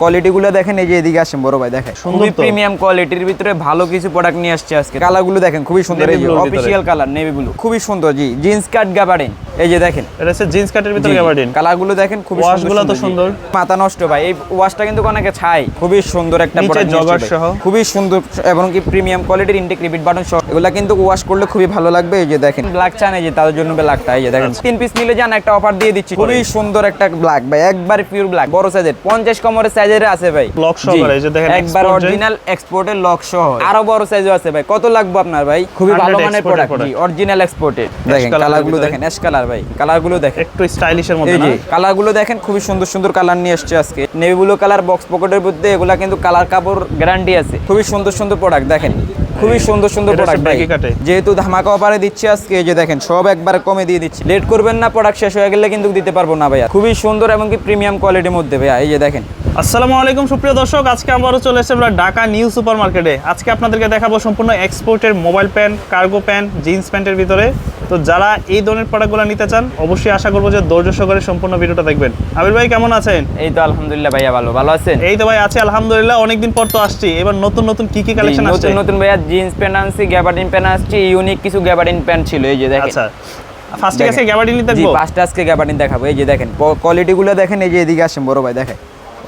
Quality গুলো দেখেন এই যে এদিকে আসেন বড় ভাই দেখেন। সুন্দর খুবই প্রিমিয়াম কোয়ালিটির ভিতরে ভালো কিছু প্রোডাক্ট নিয়ে আসছে আজকে। কালারগুলো দেখেন খুবই সুন্দর এই। অফিসিয়াল কালার নেভি ব্লু খুবই সুন্দর জি। জিন্স কাট গাবারিন এই যে দেখেন। এটা হচ্ছে জিন্স কাটের ভিতরে গ্যাবার্ডিন কালারগুলো দেখেন খুব Wash গুলো তো সুন্দর। মাথা নষ্ট ভাই এই ওয়াশটা কিন্তু অনেকে ছাই খুবই সুন্দর একটা jogger আসছে সহ। খুবই সুন্দর এবং কি প্রিমিয়াম কোয়ালিটির ইনটেক রিপিট বাটন সহ। এগুলা কিন্তু ওয়াশ করলে খুবই ভালো লাগবে এই যে দেখেন। ব্ল্যাক চান এই যে তাদের জন্য ব্ল্যাকটা এই যে দেখেন। আচ্ছা। তিন পিস নিলে যান একটা অফার দিয়ে দিচ্ছি খুবই সুন্দর একটা ব্ল্যাক ভাই একবার পিওর ব্ল্যাক বড় সাইজের পঞ্চাশ কমরের সাইজের আছে ভাই। লক। সহকারে, এই যে দেখেন একবার অরিজিনাল এক্সপোর্টের লক সহ। আরও বড় সাইজও আছে ভাই। কত লাগবে আপনার ভাই? খুবই ভালো মানের প্রোডাক্ট অরিজিনাল এক্সপোর্টেড দেখেন colour এর কালারগুলো দেখেন। অ্যাশ কালার ভাই কালারগুলো দেখেন। একটু স্টাইলিশের মধ্যে না? কালারগুলো দেখেন খুবই সুন্দর সুন্দর কালার নিয়ে আসছে আজকে। নেভি ব্লু কালার বক্স পকেটের মধ্যে এগুলা কিন্তু কালার কাপড় গ্যারান্টি আছে। খুবই সুন্দর সুন্দর প্রোডাক্ট দেখেন। খুবই সুন্দর সুন্দর প্রোডাক্ট ভাই। যেহেতু ধামাকা অফারে দিচ্ছি আজকে এই যে দেখেন সব একবার কমে দিয়ে দিচ্ছি। লেট করবেন না প্রোডাক্ট শেষ হয়ে গেলে কিন্তু দিতে পারব না ভাইয়া। খুবই সুন্দর এবং কি প্রিমিয়াম কোয়ালিটির মধ্যে ভাইয়া এই যে দেখেন। আসসালামু আলাইকুম সুপ্রিয় দর্শক। আজকে আবারও চলে এসেছি আমরা ঢাকা নিউ সুপার মার্কেটে আজকে আপনাদেরকে দেখাবো সম্পূর্ণ এক্সপোর্টের mobile pant cargo pant jeans প্যান্টের ভিতরে। তো যারা এই ধরনের প্রোডাক্টগুলো নিতে চান অবশ্যই আশা করব যে ধৈর্য সহকারে সম্পূর্ণ ভিডিওটা দেখবেন। আবির ভাই কেমন আছেন? এই তো আলহামদুলিল্লাহ ভাইয়া ভালো। ভালো আছেন? এই তো ভাই আছে আলহামদুলিল্লাহ অনেকদিন পর তো আসছি। এবার নতুন নতুন কি কি কালেকশন আসছে নতুন নতুন ভাইয়া জিন্স প্যান্ট আনছি গ্যাবার্ডিন প্যান্ট আসছে ইউনিক কিছু গ্যাবার্ডিন প্যান্ট ছিল এই যে দেখেন। আচ্ছা। ফার্স্টে। গেছে গ্যাবার্ডিন দেখব পাঁচটা আজকে গ্যাবার্ডিন দেখাবো এই যে দেখেন কোয়ালিটি গুলো দেখেন এই যে এদিকে আসেন বড় ভাই দেখেন।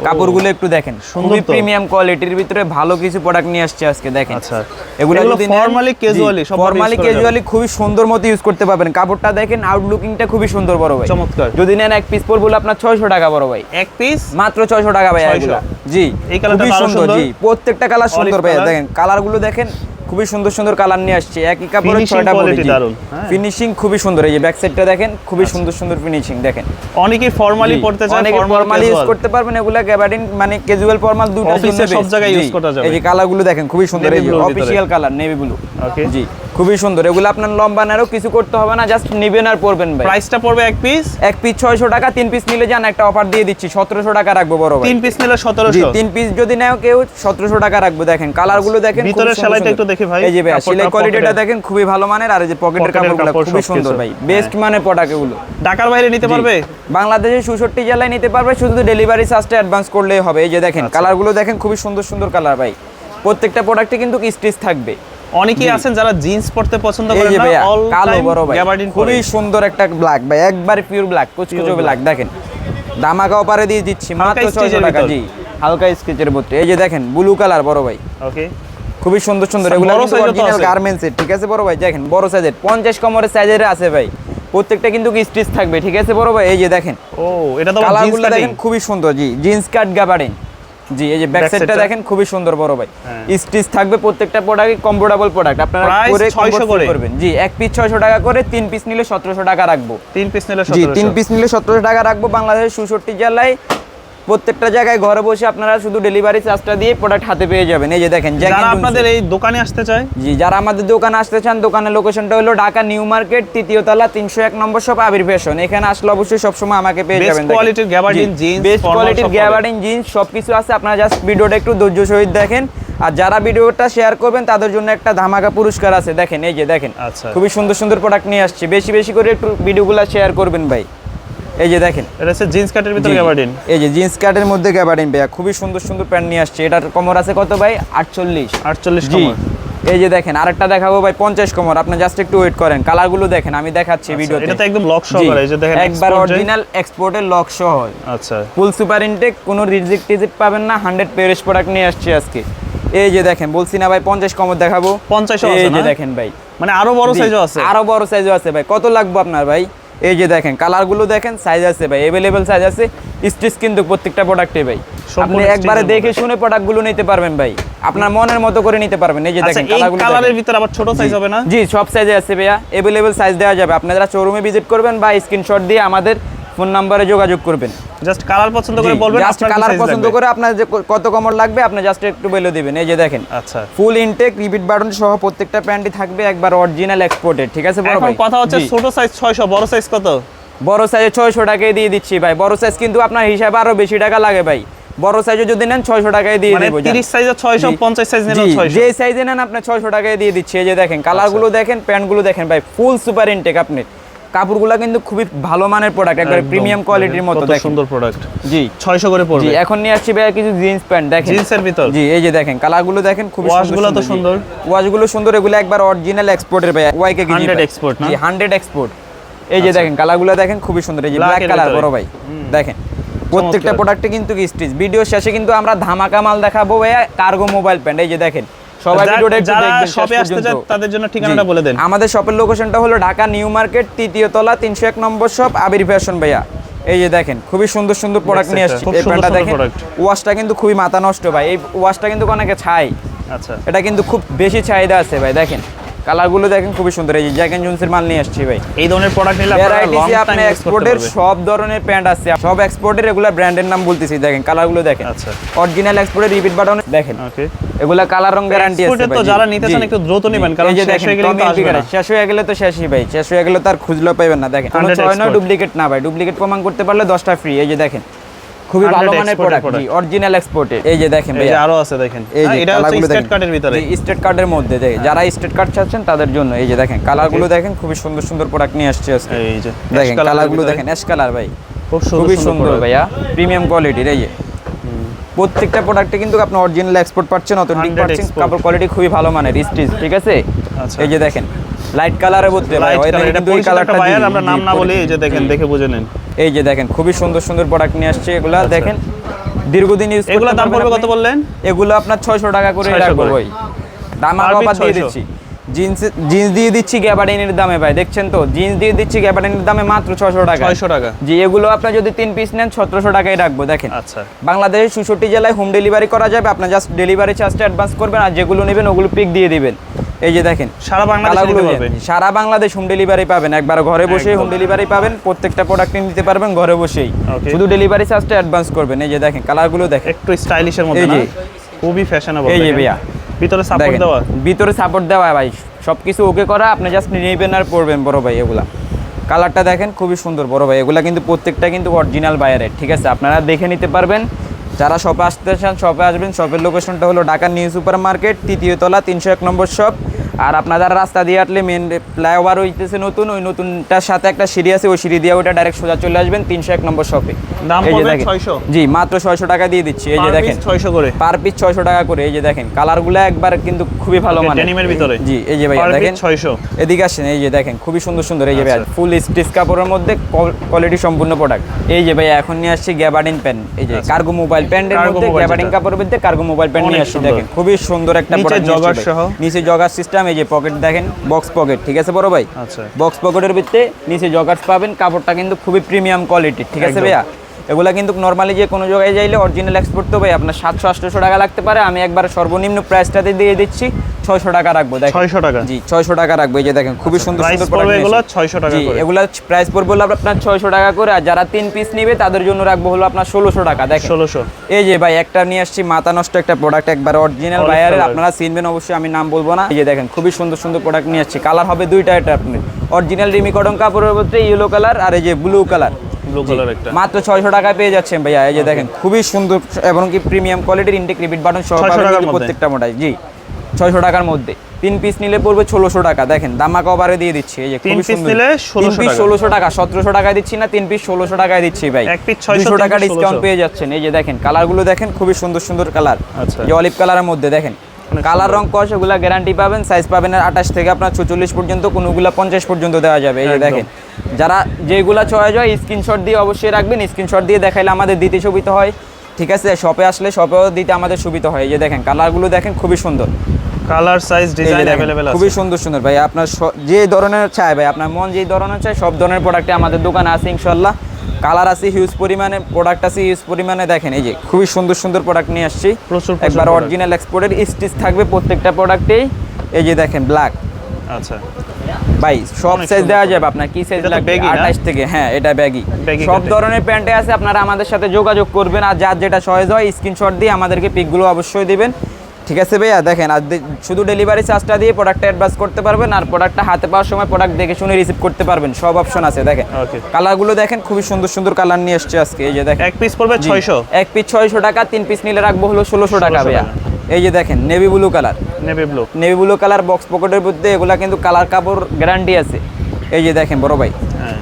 কাপড়গুলো একটু দেখেন সুন্দর খুবই প্রিমিয়াম কোয়ালিটির ভিতরে ভালো কিছু প্রোডাক্ট নিয়ে আসছে আজকে দেখেন। আচ্ছা এগুলো এগুলো যদি নরমালি ক্যাজুয়ালি সব যাবে। ক্যাজুয়ালি খুবই সুন্দর মতো ইউজ করতে পারবেন। কাপড়টা দেখেন আউটলুকিংটা খুবই সুন্দর বড় ভাই। চমৎকার। যদি নেন এক পিস পড়ব আপনার ছয়শো টাকা বড় ভাই। এক পিস মাত্র ছয়শো টাকা ভাই 600 এগুলা জি এই কালারটা সুন্দর। জি প্রত্যেকটা কালার সুন্দর ভাই দেখেন কালারগুলো দেখেন খুবই সুন্দর সুন্দর কালার নিয়ে আসছে। একই কাপড়ে ছয়টা কোয়ালিটি হ্যাঁ। ফিনিশিং খুবই সুন্দর এই যে ব্যাক সাইডটা দেখেন খুবই সুন্দর সুন্দর ফিনিশিং দেখেন। অনেকেই ফর্মালি পড়তে চায় অনেকে ফর্মালি ইউজ করতে পারবেন এগুলা গ্যাবার্ডিন মানে ক্যাজুয়াল ফর্মাল দুটো Office সব জায়গায় ইউজ করা যাবে। এই যে কালারগুলো দেখেন খুবই সুন্দর এই যে। Official colour navy blue okay ji. খুবই সুন্দর। এগুলো আপনার লম্বা নারও কিছু করতে হবে না জাস্ট নিবেন আর পরবেন ভাই। প্রাইসটা পড়বে এক পিস এক পিস ছয়শো টাকা তিন পিস নিলে যান একটা অফার দিয়ে দিচ্ছি সতেরোশো টাকা রাখব বড় ভাই। তিন পিস নিলে জি সতেরোশো তিন পিস যদি নেও কেউ সতেরোশো টাকা রাখব দেখেন। কালারগুলো দেখেন ভিতরের সেলাইটা একটু দেখি ভাই। এই যে ভাই সেলাই কোয়ালিটিটা দেখেন খুবই ভালো মানের আর এই যে পকেটের কাপড়গুলো খুবই সুন্দর ভাই বেস্ট মানের প্রোডাক্ট এগুলো। ঢাকার বাইরে নিতে পারবে? বাংলাদেশের চৌষট্টি জেলায় নিতে পারবে শুধু ডেলিভারি চার্জটা অ্যাডভান্স করলেই হবে। এই যে দেখেন আচ্ছা। কালারগুলো দেখেন খুবই সুন্দর সুন্দর কালার ভাই। প্রত্যেকটা প্রোডাক্টে কিন্তু স্টিচ থাকবে। অনেকেই আছেন যারা জিন্স পরতে পছন্দ করেন না অল কালো বড় ভাই গ্যাবার্ডিন খুবই সুন্দর একটা ব্ল্যাক ভাই একবার পিওর ব্ল্যাক কুচকুচো ব্ল্যাক দেখেন দামাকা অপারে দিয়ে দিচ্ছি মাত্র হালকা ছয়শো stitch এর টাকা জি হালকা স্কেচের মধ্যে। এই যে দেখেন ব্লু কালার বড় ভাই। ওকে খুবই সুন্দর সুন্দর। এগুলো অরিজিনাল আছে। গার্মেন্টসের ঠিক আছে বড় ভাই? দেখেন বড় সাইজের পঞ্চাশ কমরের সাইজের আছে ভাই। প্রত্যেকটা কিন্তু স্টিচ থাকবে ঠিক আছে বড় ভাই? এই যে দেখেন ও এটা তো কালারগুলো দেখেন খুবই সুন্দর জি জিন্স কাট গাবারিং জি এই যে ব্যাক সাইডটা দেখেন খুবই সুন্দর বড় ভাই। হ্যাঁ। স্টিচ থাকবে প্রত্যেকটা প্রোডাক্ট কমফোর্টেবল প্রোডাক্ট আপনারা করে 600 করে। করবেন। জি এক পিস 600 টাকা করে তিন পিস নিলে 1700 টাকা রাখব। তিন পিস নিলে জি তিন পিস নিলে 1700 টাকা রাখব বাংলাদেশের 66 জেলায়। প্রত্যেকটা জায়গায় ঘরে বসে আপনারা শুধু ডেলিভারি চার্জটা দিয়ে প্রোডাক্ট হাতে পেয়ে যাবেন। এই যে দেখেন যারা আপনাদের এই দোকানে আসতে চায়? জি যারা আমাদের দোকানে আসতে চান দোকানের লোকেশনটা হলো ঢাকা নিউ মার্কেট তৃতীয় তলা তিনশো এক নম্বর শপ আবির ফ্যাশন এখানে আসলে অবশ্যই সবসময় আমাকে পেয়ে যাবেন। quality র gabardine jeans, বেস্ট কোয়ালিটির সব গ্যাবার্ডিন জিন্স সবকিছু আছে। আপনারা জাস্ট ভিডিওটা একটু ধৈর্য সহিত দেখেন। আর যারা ভিডিওটা শেয়ার করবেন তাদের জন্য একটা ধামাকা পুরস্কার আছে। দেখেন এই যে দেখেন। আচ্ছা। খুবই সুন্দর সুন্দর প্রোডাক্ট নিয়ে আসছে। বেশি বেশি করে একটু ভিডিওগুলো শেয়ার করবেন ভাই। এই যে দেখেন। এটা হচ্ছে জিন্স কাটের ভিতরে। গ্যাবার্ডিন এই যে জিন্স কাটের মধ্যে গ্যাবার্ডিন ভাইয়া। খুবই সুন্দর সুন্দর প্যান্ট নিয়ে আসছে। এটার কমর আছে কত ভাই? আটচল্লিশ। আটচল্লিশ কমর। এই যে দেখেন আরেকটা দেখাবো ভাই পঞ্চাশ কমর। আপনি জাস্ট একটু ওয়েট করেন। কালারগুলো দেখেন আমি দেখাচ্ছি ভিডিওতে। এটা তো একদম লক সহকারে। এই যে দেখেন একবার অরিজিনাল এক্সপোর্টের লক সহ। আচ্ছা। ফুল সুপার ইনটেক কোনো রিজিক টিজিট পাবেন না। হান্ড্রেড পেরিস প্রোডাক্ট নিয়ে আসছি আজকে। এই যে দেখেন বলছি না ভাই পঞ্চাশ কমর দেখাবো। 50 ও এই যে দেখেন ভাই। মানে আরও বড় সাইজও আছে? আরও বড় সাইজও আছে ভাই। কত লাগবে আপনার ভাই? এই যে দেখেন কালারগুলো দেখেন সাইজ আছে ভাই এভেলেবেল সাইজ আছে স্টিচ কিন্তু প্রত্যেকটা প্রোডাক্টে ভাই। আপনি একবারে দেখে শুনে প্রোডাক্টগুলো নিতে পারবেন ভাই। আপনার মনের মতো করে নিতে পারবেন এই যে আচ্ছা দেখেন কালার কালারগুলো কালারের ভিতর ভিতরে আবার ছোট সাইজ হবে না? জি সব সাইজে আছে ভাইয়া অ্যাভেলেবেল সাইজ দেওয়া যাবে। আপনারা শোরুমে ভিজিট করবেন বা স্ক্রিনশট দিয়ে আমাদের ফোন নাম্বারে যোগাযোগ করবেন। জাস্ট কালার পছন্দ করে বলবেন জাস্ট কালার পছন্দ করে আপনার যে কত কমর লাগবে আপনি জাস্ট একটু বলে দিবেন। এই যে দেখেন আচ্ছা। ফুল ইনটেক রিপিট বাটন সহ প্রত্যেকটা প্যান্টই থাকবে একবার অরিজিনাল এক্সপোর্টেড ঠিক আছে বড় ভাই? কথা হচ্ছে ছোট সাইজ 600 বড় সাইজ কত? বড় সাইজে ছয়শো টাকায় দিয়ে দিচ্ছি ভাই। বড় সাইজ কিন্তু আপনার হিসাবে আরও বেশি টাকা লাগে ভাই। বড় সাইজে যদি নেন ছয়শো টাকায় দিয়ে মানে দেবো 30 সাইজে 600 50 সাইজ নিলে 600 যে সাইজে নেন আপনি ছয়শো টাকায় দিয়ে দিচ্ছি। এই যে দেখেন কালারগুলো আচ্ছা। দেখেন প্যান্টগুলো দেখেন ভাই। ফুল সুপার ইনটেক আপনি। কাপড়গুলো কিন্তু খুবই ভালো মানের প্রোডাক্ট একবার। প্রিমিয়াম কোয়ালিটির মতো দেখেন। সুন্দর প্রোডাক্ট জি। 600 করে জি এখন নিয়ে আসছি ভাইয়া কিছু জিন্স প্যান্ট দেখেন। জিন্সের ভিতর? জি এই যে দেখেন কালারগুলো দেখেন খুব ওয়াশগুলো তো সুন্দর। ওয়াশগুলো সুন্দর। এগুলো একবার অরিজিনাল এক্সপোর্টের ভাইয়া ওয়াইকে 100 export না? জি 100 এক্সপোর্ট এই যে আচ্ছা। দেখেন কালারগুলো দেখেন খুবই সুন্দর এই যে ব্ল্যাক কালার বড় ভাই দেখেন। প্রত্যেকটা প্রোডাক্টে কিন্তু স্টিচ ভিডিও শেষে কিন্তু আমরা ধামাকা মাল দেখাবো ভাইয়া কার্গো মোবাইল প্যান্ট এই যে দেখেন। সবাই ভিডিওটা একটু যারা দেখবেন শপে আসতে চায় তাদের জন্য ঠিকানাটা বলে দেন। আমাদের শপের লোকেশনটা হলো ঢাকা নিউ মার্কেট তৃতীয় তলা তিনশো এক নম্বর শপ আবির ফ্যাশন ভাইয়া। এই যে দেখেন খুবই সুন্দর সুন্দর প্রোডাক্ট নিয়ে আসছি। এই প্যান্টটা দেখেন ওয়াশটা কিন্তু খুবই মাথা নষ্ট ভাই। এই ওয়াশটা কিন্তু অনেকে ছাই। আচ্ছা। এটা কিন্তু খুব বেশি চাহিদা আছে ভাই দেখেন। কালারগুলো দেখেন খুবই সুন্দর। এই যে জ্যাক এন্ড মাল নিয়ে আসছি ভাই। এই ধরনের প্রোডাক্ট নিলে আপনারা আপনি এক্সপোর্টের সব ধরনের প্যান্ট আছে। সব এক্সপোর্টের এগুলা ব্র্যান্ডের নাম বলতেছি দেখেন কালারগুলো দেখেন। আচ্ছা। অরিজিনাল এক্সপোর্টের রিপিট বাটন দেখেন। ওকে এগুলা কালার রং গ্যারান্টি আছে তো যারা নিতে চান একটু দ্রুত নেবেন, কারণ শেষ হয়ে গেলে কিন্তু আসবে না। শেষ হয়ে গেলে তো শেষই ভাই শেষ হয়ে গেলে খুঁজলেও পাবেন না দেখেন। কোনো 100 ছয় নয় ডুপ্লিকেট না ভাই ডুপ্লিকেট প্রমাণ করতে পারলে দশটা ফ্রি এই যে দেখেন। খুবই ভালো মানের প্রোডাক্ট জি অরিজিনাল এক্সপোর্টের এই যে দেখেন ভাইয়া। আরও আছে দেখেন। হ্যাঁ, এটা হচ্ছে স্টেট কার্ডের ভিতরে। স্টেট কার্ডের মধ্যে দেখেন যারা স্টেট কার্ড চাচ্ছেন তাদের জন্য এই যে দেখেন কালারগুলো দেখেন খুবই সুন্দর সুন্দর প্রোডাক্ট নিয়ে আসছে আজকে। এই যে দেখেন কালারগুলো দেখেন অ্যাশ কালার ভাই। খুব সুন্দর ভাইয়া প্রিমিয়াম কোয়ালিটির এই যে। প্রত্যেকটা প্রোডাক্টে কিন্তু আপনি অরিজিনাল এক্সপোর্ট পাচ্ছেন অথেন্টিক পাচ্ছেন কাপড় কোয়ালিটি খুবই ভালো মানের স্টিচ ঠিক আছে? আচ্ছা। এই যে দেখেন লাইট বলতে কালার পরিচিত একটা কালারটা আমরা নাম না বলি এই যে দেখেন দেখে বুঝে নেন। এই যে দেখেন খুবই সুন্দর সুন্দর প্রোডাক্ট নিয়ে আসছে এগুলা। দেখেন দীর্ঘদিন ইউজ এগুলোর দাম পড়বে কত বললেন? এগুলো আপনার ছয়শো টাকা করে 600 রাখব ভাই দাম আরও piece দিয়ে দিচ্ছি। জিন্স জিন্স দিয়ে দিচ্ছি গ্যাবার্ডিনের দামে ভাই দেখছেন তো? জিন্স দিয়ে দিচ্ছি গ্যাবার্ডিনের দামে মাত্র ছয়শো টাকা। ছয়শো টাকা। জি এগুলো আপনার যদি তিন পিস নেন সতেরোশো টাকায় রাখব দেখেন। আচ্ছা। বাংলাদেশের চৌষট্টি জেলায় হোম ডেলিভারি করা যাবে আপনার জাস্ট ডেলিভারি চার্জটা অ্যাডভান্স করবেন আর যেগুলো নেবেন ওগুলো পিক দিয়ে দিবেন। এই যে দেখেন সারা বাংলাদেশে সারা বাংলাদেশ হোম ডেলিভারি পাবেন একবার ঘরে বসে হোম ডেলিভারি পাবেন প্রত্যেকটা প্রোডাক্ট নিতে পারবেন ঘরে বসেই। শুধু ডেলিভারি চার্জটা অ্যাডভান্স করবেন এই যে দেখেন কালারগুলো দেখেন। একটু স্টাইলিশের মধ্যে এই যে। খুবই ফ্যাশনেবল এই যে ভাইয়া। ভিতরে সাপোর্ট দেওয়া। ভিতরে সাপোর্ট দেওয়া ভাই সবকিছু ওকে করা আপনি জাস্ট নেবেন আর পড়বেন বড় ভাই এগুলা। কালারটা দেখেন খুবই সুন্দর বড় ভাই এগুলা কিন্তু প্রত্যেকটা কিন্তু অরিজিনাল বায়ারের ঠিক আছে? আপনারা দেখে নিতে পারবেন। যারা শপে আসতে চান শপে আসবেন শপের লোকেশনটা হলো ঢাকা নিউ সুপার মার্কেট তৃতীয় তলা তিনশো এক নম্বর শপ আর আপনারা রাস্তা দিয়ে আসলে মেন ফ্লাইওভার হইতেছে নতুন ওই নতুনটার সাথে একটা সিঁড়ি আছে ওই সিঁড়ি দিয়ে ওটা ডাইরেক্ট সোজা চলে আসবেন তিনশো এক নম্বর শপে এই যে দেখেন। জি মাত্র ছয়শো টাকা দিয়ে দিচ্ছি এই যে দেখেন। ছয়শো করে। পার পিস ছয়শো টাকা করে এই যে দেখেন। কালারগুলো একবার কিন্তু খুবই ভালো মানে ভিতরে? জি এই যে piece দেখেন। 600 এদিকে আসেন এই যে দেখেন খুবই সুন্দর সুন্দর এই যে আচ্ছা। ফুল স্টিচ কাপড়ের মধ্যে কোয়ালিটি সম্পূর্ণ প্রোডাক্ট এই যে ভাইয়া এখন নিয়ে আসছি গ্যাবার্ডিন প্যান্ট এই যে। কার্গো মোবাইল প্যান্টের মধ্যে গ্যাবার্ডিন কাপড়ের মধ্যে কার্গো মোবাইল প্যান্ট নিয়ে আসছি দেখেন। খুবই সুন্দর একটা প্রোডাক্ট? নিচে জগার সিস্টেম এই যে পকেট দেখেন বক্স পকেট ঠিক আছে বড় ভাই? আচ্ছা। বক্স পকেটের ভিতরে নিচে জগার্স পাবেন কাপড়টা কিন্তু খুবই প্রিমিয়াম কোয়ালিটির ঠিক আছে ভাইয়া? এগুলা কিন্তু নর্মালি যে কোনো জায়গায় যাইলে অরিজিনাল এক্সপোর্ট তো ভাই আপনার সাতশো আটশোশো টাকা লাগতে পারে। আমি একবার সর্বনিম্ন প্রাইসটাতে দিয়ে দিচ্ছি। ছয়শো টাকা রাখব দেখেন। 600 টাকা। জি ছয়শো টাকা রাখব এই যে দেখেন খুবই সুন্দর প্রাইস সুন্দর পড়বে এগুলো নিয়ে 600 টাকা করে। এগুলা প্রাইস পড়বে হলো আপনার ছয়শো টাকা করে আর যারা তিন পিস নিবে তাদের জন্য রাখব হলো আপনার ষোলোশো টাকা দেখেন। ষোলোশো। এই যে ভাই একটা নিয়ে আসছি মাথা নষ্ট একটা প্রোডাক্ট একবার অরিজিনাল বায়ারের আপনারা চিনবেন অবশ্যই আমি নাম বলব না। এই যে দেখেন খুবই সুন্দর সুন্দর প্রোডাক্ট নিয়ে আসছি কালার হবে দুইটা এটা আপনি। অরিজিনাল রিমি কটন কাপড়ের মধ্যে ইয়েলো কালার আর এই যে ব্লু কালার ব্লু কালার একটা। মাত্র ছয়শো টাকায় পেয়ে যাচ্ছেন ভাইয়া এই যে দেখেন খুবই সুন্দর এবং কি প্রিমিয়াম কোয়ালিটির ইনটেক রিপিট বাটন সহ 600 পাবেন? প্রত্যেকটা মোটাই জি। ছয়শো টাকার মধ্যে। তিন পিস নিলে পড়বে ষোলোশো টাকা। দেখেন দামা কভারে দিয়ে দিচ্ছি এই যে তিন সুন্দর। নিলে তিন পিস ষোলোশো টাকা সতেরোশো টাকায় দিচ্ছি না তিন পিস ষোলোশো টাকায় দিচ্ছি ভাই। এক piece 600, দুশো তিন টাকা ডিসকাউন্ট পেয়ে যাচ্ছেন। এই যে দেখেন কালারগুলো দেখেন খুবই সুন্দর সুন্দর কালার। যে অলিভ কালারের মধ্যে দেখেন কালার রং কস এগুলা গ্যারান্টি পাবেন সাইজ পাবেন আঠাশ থেকে আপনার চুচল্লিশ পর্যন্ত কোনোগুলা পঞ্চাশ পর্যন্ত দেওয়া যাবে। এই যে দেখেন যারা যেগুলা চয়েস হয় স্ক্রিনশট দিয়ে অবশ্যই রাখবেন স্ক্রিনশট দিয়ে দেখাইলে আমাদের দিতে সুবিধা হয়। ঠিক আছে শপে আসলে শপেও দিতে আমাদের সুবিধা হয়। এই যে দেখেন কালারগুলো দেখেন খুবই সুন্দর। কালার সাইজ ডিজাইন অ্যাভেলেবেল আছে। খুবই সুন্দর সুন্দর। ভাই আপনার যে ধরনের চাই ভাই আপনার মন যে ধরনের চাই সব ধরনের প্রোডাক্টে আমাদের দোকানে আছে ইনশাল্লাহ কালার আছে হিউজ পরিমাণে প্রোডাক্ট আছে হিউজ পরিমাণে। দেখেন এই যে খুবই সুন্দর সুন্দর প্রোডাক্ট নিয়ে আসছি। প্রচুর একবার অরিজিনাল এক্সপোর্টের স্টিচ থাকবে প্রত্যেকটা প্রোডাক্টেই এই যে দেখেন ব্ল্যাক আচ্ছা। ভাই সব সাইজ দেওয়া যাবে। আপনার কি সাইজ লাগবে? baggy না? আঠাশ থেকে হ্যাঁ এটা ব্যাগি সব। ধরনের প্যান্টে আছে আপনারা আমাদের সাথে যোগাযোগ করবেন। আর যার যেটা সহজ হয় স্ক্রিনশট দিয়ে আমাদেরকে পিকগুলো অবশ্যই দিবেন। ঠিক আছে ভাইয়া দেখেন আর শুধু ডেলিভারি চার্জটা দিয়ে প্রোডাক্টটা অ্যাডভান্স করতে পারবেন আর প্রোডাক্টটা হাতে পাওয়ার সময় প্রোডাক্ট দেখে শুনে রিসিভ করতে পারবেন সব অপশন আছে দেখেন। কালারগুলো দেখেন খুবই সুন্দর সুন্দর কালার নিয়ে এসছে আজকে এই যে দেখেন। এক পিস পড়বে জি। 600 এক পিস ছয়শো টাকা তিন পিস নিলে রাখব হলো ষোলোশো টাকা ভাইয়া। এই যে দেখেন navy blue colour navy blue navy blue colour box পকেটের মধ্যে এগুলা কিন্তু কালার কাপড় গ্যারান্টি আছে। এই যে দেখেন বড় ভাই।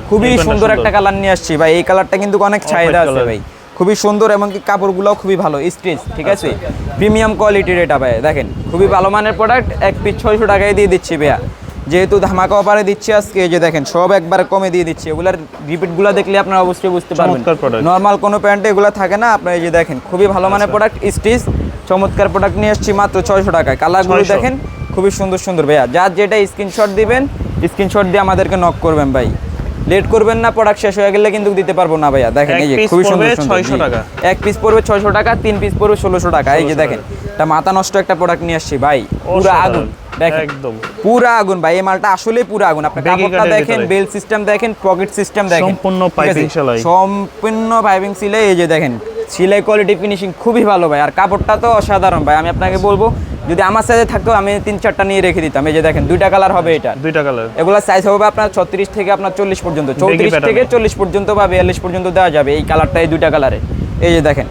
খুবই সুন্দর একটা কালার নিয়ে আসছি ভাই এই কালারটা কিন্তু অনেক চাহিদা আছে ভাই। খুবই সুন্দর এবং কি কাপড়গুলোও খুবই ভালো স্ট্রেচ ঠিক আছে? প্রিমিয়াম কোয়ালিটির এটা ভাই দেখেন খুবই ভালো মানের প্রোডাক্ট এক পিস ছয়শো টাকায় দিয়ে দিচ্ছি ভাইয়া। যেহেতু ধামাকা অফারে দিচ্ছি আজকে এই যে দেখেন সব একবার কমে দিয়ে দিচ্ছি। এগুলার রিপিটগুলো দেখলে আপনারা অবশ্যই বুঝতে পারবেন। নর্মাল কোনো প্যান্টে এগুলো থাকে না আপনারা এই যে দেখেন খুবই ভালো মানের প্রোডাক্ট স্টিচ চমৎকার প্রোডাক্ট নিয়ে আসছি মাত্র ছয়শো টাকায়। কালারগুলো দেখেন খুবই সুন্দর সুন্দর ভাইয়া। যার যেটা স্ক্রিনশট দিবেন স্ক্রিনশট দিয়ে আমাদেরকে নক করবেন ভাই। লেট করবেন না প্রোডাক্ট শেষ হয়ে গেলে কিন্তু দিতে পারব না ভাইয়া। দেখেন এই যে খুবই সুন্দর সুন্দর। 600 টাকা। এক পিস পড়বে ছয়শো টাকা তিন পিস পড়বে ষোলোশো টাকা। এই যে দেখেন এটা মাথা নষ্ট একটা প্রোডাক্ট নিয়ে আসছি ভাই। পুরো আগুন দেখেন। একদম। পুরা আগুন ভাই এই মালটা আসলে পুরো আগুন। আপনি কাপড়টা দেখেন বেল সিস্টেম দেখেন পকেট সিস্টেম দেখেন। সম্পূর্ণ piping সেলাই। সম্পূর্ণ পাইপিং সিলাই। এই যে দেখেন সিলাই কোয়ালিটি ফিনিশিং খুবই ভালো ভাই। আর কাপড়টা তো অসাধারণ ভাই। আমি আপনাকে বলব যদি আমার সাইজে থাকতো আমি তিন চারটা নিয়ে রেখে দিতাম। এই যে দেখেন দুইটা কালার হবে এটা। দুইটা কালার এগুলো সাইজ হবে আপনার ছত্রিশ থেকে আপনার চল্লিশ পর্যন্ত। চৌত্রিশ থেকে। চল্লিশ পর্যন্ত বা বিয়াল্লিশ পর্যন্ত দেওয়া যাবে এই কালারটা এই দুইটা কালারে এই যে দেখেন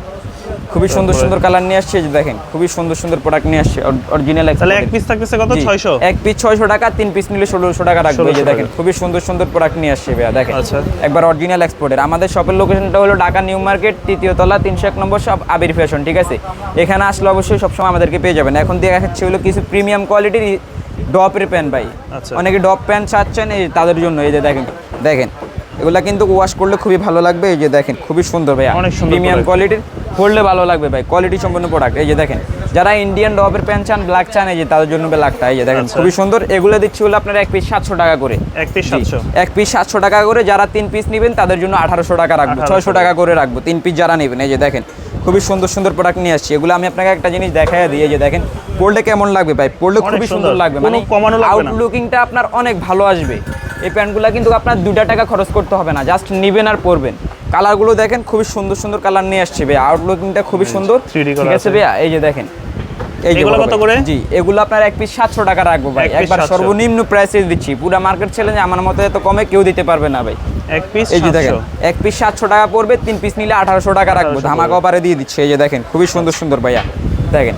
খুবই সুন্দর সুন্দর কালার নিয়ে আসছে যে দেখেন খুবই সুন্দর সুন্দর প্রোডাক্ট নিয়ে আসছে অরিজিনাল তাহলে এক পিস থাকতেছে কত? জি, ছয়শো? এক পিস ছয়শো টাকা তিন পিস নিলে ষোলোশো টাকা রাখবে এই যে দেখেন খুবই সুন্দর সুন্দর প্রোডাক্ট নিয়ে আসছে ভাইয়া দেখেন। আচ্ছা। একবার অরিজিনাল এক্সপোর্টের আমাদের শপের লোকেশনটা হলো ঢাকা নিউ মার্কেট তৃতীয় তলা তিনশো এক নম্বর শপ আবির ফ্যাশন ঠিক আছে? এখানে আসলে অবশ্যই সবসময় আমাদেরকে পেয়ে যাবেন। এখন দিয়ে দেখাচ্ছি হলো কিছু প্রিমিয়াম কোয়ালিটির ডপের প্যান্ট ভাই। আচ্ছা। অনেকে ডপ প্যান্ট চাচ্ছেন এই তাদের জন্য এই যে দেখেন দেখেন। এগুলা কিন্তু ওয়াশ করলে খুবই ভালো লাগবে এই যে দেখেন খুবই সুন্দর ভাই অনেক সুন্দর প্রিমিয়াম কোয়ালিটির পরলে ভালো লাগবে ভাই কোয়ালিটি সম্পন্ন প্রোডাক্ট এই যে দেখেন যারা ইন্ডিয়ান ডবের প্যান্ট চান ব্ল্যাক চান এই যে তাদের জন্য ব্ল্যাকটা এই যে দেখেন আচ্ছা। খুবই সুন্দর। এগুলো দিচ্ছি হলো আপনার এক পিস সাতশো টাকা করে। এক পিস সাতশো। এক পিস সাতশো টাকা করে যারা তিন পিস নেবেন তাদের জন্য আঠারোশো টাকা রাখব 1800 ছয়শো টাকা করে রাখব তিন পিস যারা নেবেন। এই যে দেখেন খুবই সুন্দর সুন্দর প্রোডাক্ট নিয়ে আসছি। এগুলো আমি আপনাকে একটা জিনিস দেখাই দিই এই যে দেখেন পড়লে কেমন লাগবে ভাই? পড়লে খুবই সুন্দর। লাগবে মানে কমানো লাগবে না। আউটলুকিংটা আপনার অনেক ভালো আসবে। এই প্যান্টগুলো কিন্তু আপনার দুটা টাকা খরচ করতে হবে না জাস্ট নিবেন আর পরবেন। কালারগুলো দেখেন খুবই সুন্দর সুন্দর কালার নিয়ে আসছে ভাই। আউটলুকিংটা খুবই সুন্দর। ঠিক আছে। ভাইয়া? এই যে দেখেন। এগুলো কত ভাই। করে? জি এগুলো আপনার এক পিস সাতশো টাকা রাখব ভাই। একবার সর্বনিম্ন প্রাইসে দিচ্ছি। পুরো মার্কেট চ্যালেঞ্জ আমার মতো এত কমে কেউ দিতে পারবে না ভাই। এক পিস এই যে দেখেন এক পিস সাতশো টাকা পড়বে তিন পিস নিলে আঠারোশো টাকা রাখব। 1800 ধামাকা অফারে দিয়ে দিচ্ছে। এই যে দেখেন খুবই সুন্দর সুন্দর ভাইয়া। দেখেন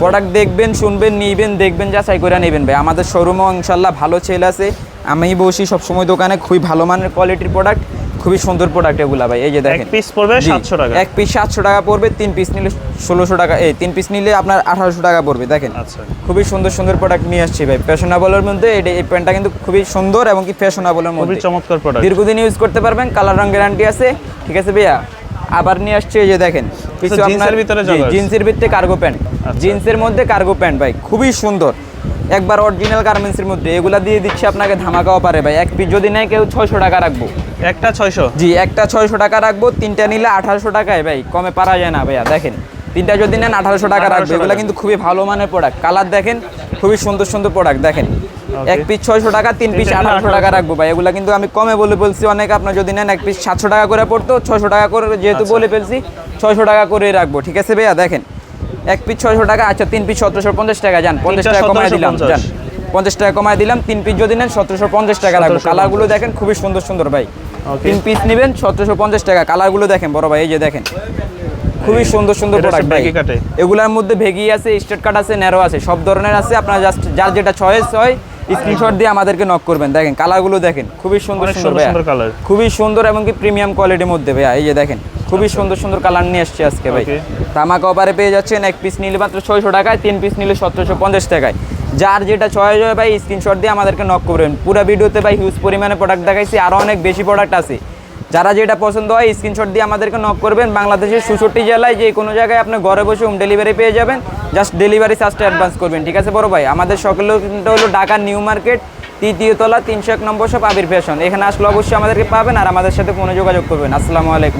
প্রোডাক্ট দেখবেন শুনবেন নিবেন দেখবেন যাচাই করে নেবেন ভাই। আমাদের শোরুমও ইনশাল্লাহ ভালো সেল আছে। আমি বসি সবসময় দোকানে খুবই ভালো মানের কোয়ালিটির প্রোডাক্ট খুবই সুন্দর প্রোডাক্ট এগুলা ভাই এই যে দেখেন। এক পিস পড়বে জি, সাতশো টাকা। এক পিস সাতশো টাকা পড়বে তিন পিস নিলে ষোলোশো টাকা এই তিন পিস নিলে আপনার আঠারোশো টাকা পড়বে দেখেন। আচ্ছা। খুবই সুন্দর সুন্দর প্রোডাক্ট নিয়ে আসছি ভাই। ফ্যাশনেবলের মধ্যে এই প্যান্টটা কিন্তু খুবই সুন্দর এবং কি ফ্যাশনেবলের মধ্যে। খুবই চমৎকার প্রোডাক্ট দীর্ঘদিন ইউজ করতে পারবেন কালার রং গ্যারান্টি আছে ঠিক আছে ভাইয়া? আবার নিয়ে আসছে এই যে দেখেন। কিছু আচ্ছা, আপনার জিন্সের ভিতরে জিন্সের ভিতরে কার্গো প্যান্ট। জিন্সের মধ্যে কার্গো প্যান্ট ভাই খুবই সুন্দর। একবার অরিজিনাল গার্মেন্টসের মধ্যে এগুলা দিয়ে দিচ্ছি আপনাকে ধামাকাও পারে ভাই। এক পিস যদি নেয় কেউ ছয়শো টাকা রাখব। একটা ছয়শো? জি একটা ছয়শো টাকা রাখব তিনটা নিলে আঠারোশো টাকায় ভাই। কমে পারা যায় না ভাইয়া দেখেন। তিনটা যদি নেন আঠারোশো টাকা 1800 রাখবে এগুলো কিন্তু খুবই ভালো মানের প্রোডাক্ট কালার দেখেন খুবই সুন্দর সুন্দর প্রোডাক্ট দেখেন। এক পিস ছয়শো টাকা তিন পিস আঠারোশো টাকা 1800 রাখব ভাই। এগুলো কিন্তু আমি কমে বলে বলছি অনেক আপনার যদি নেন এক পিস সাতশো টাকা করে পড়তো ছয়শো টাকা করে যেহেতু আচ্ছা। বলে ফেলছি ছয়শো টাকা করে রাখব ঠিক আছে ভাইয়া? দেখেন। এক পিস ছয়শো টাকা আচ্ছা তিন পিস সতেরোশো পঞ্চাশ টাকা যান পঞ্চাশ টাকা কমায় দিলাম যান। পঞ্চাশ টাকা কমায় দিলাম তিন পিস যদি নেন সতেরোশো পঞ্চাশ টাকা লাগবে। 1750 কালারগুলো দেখেন খুবই সুন্দর সুন্দর ভাই। তিন পিস নেবেন সতেরোশো পঞ্চাশ টাকা। কালারগুলো দেখেন বড় ভাই এই যে দেখেন। খুবই সুন্দর সুন্দর প্রোডাক্ট ভাই। এগুলোর এগুলার মধ্যে ভেগি আছে স্টেট কাট আছে ন্যারো আছে সব ধরনের আছে। আপনার জাস্ট যার যেটা চয়েস হয় স্ক্রিনশট দিয়ে আমাদেরকে নক করবেন। দেখেন কালারগুলো দেখেন। খুবই সুন্দর সুন্দর ভাইয়া। কালার খুবই সুন্দর এবং কি প্রিমিয়াম কোয়ালিটির মধ্যে ভাইয়া। এই যে দেখেন খুবই সুন্দর সুন্দর কালার নিয়ে আসছে আজকে ভাই. তামাক অপারে পেয়ে যাচ্ছেন এক পিস নিলে মাত্র ছয়শো টাকায় তিন পিস নিলে সতেরোশো পঞ্চাশ টাকায়। যার যেটা চয়েস হয় ভাই স্ক্রিনশট দিয়ে আমাদেরকে নক করবেন। পুরো ভিডিওতে ভাই হিউজ পরিমাণে প্রোডাক্ট দেখাইছি আরও অনেক বেশি প্রোডাক্ট আছে। যারা যেটা পছন্দ হয় স্ক্রিনশট দিয়ে আমাদেরকে নক করবেন। বাংলাদেশের সুষট্টি জেলায় যে কোনো জায়গায় আপনি ঘরে বসে হোম ডেলিভারি পেয়ে যাবেন। জাস্ট ডেলিভারি চার্জটা অ্যাডভান্স করবেন, ঠিক আছে বড় ভাই? আমাদের সকল লোকেশনটা হলো ঢাকার নিউ মার্কেট তৃতীয়তলা তিনশো এক নম্বর সব আবির ফ্যাশন। এখানে আসলে অবশ্যই আমাদেরকে পাবেন আর আমাদের সাথে কোনো যোগাযোগ করবেন। আসসালামু আলাইকুম।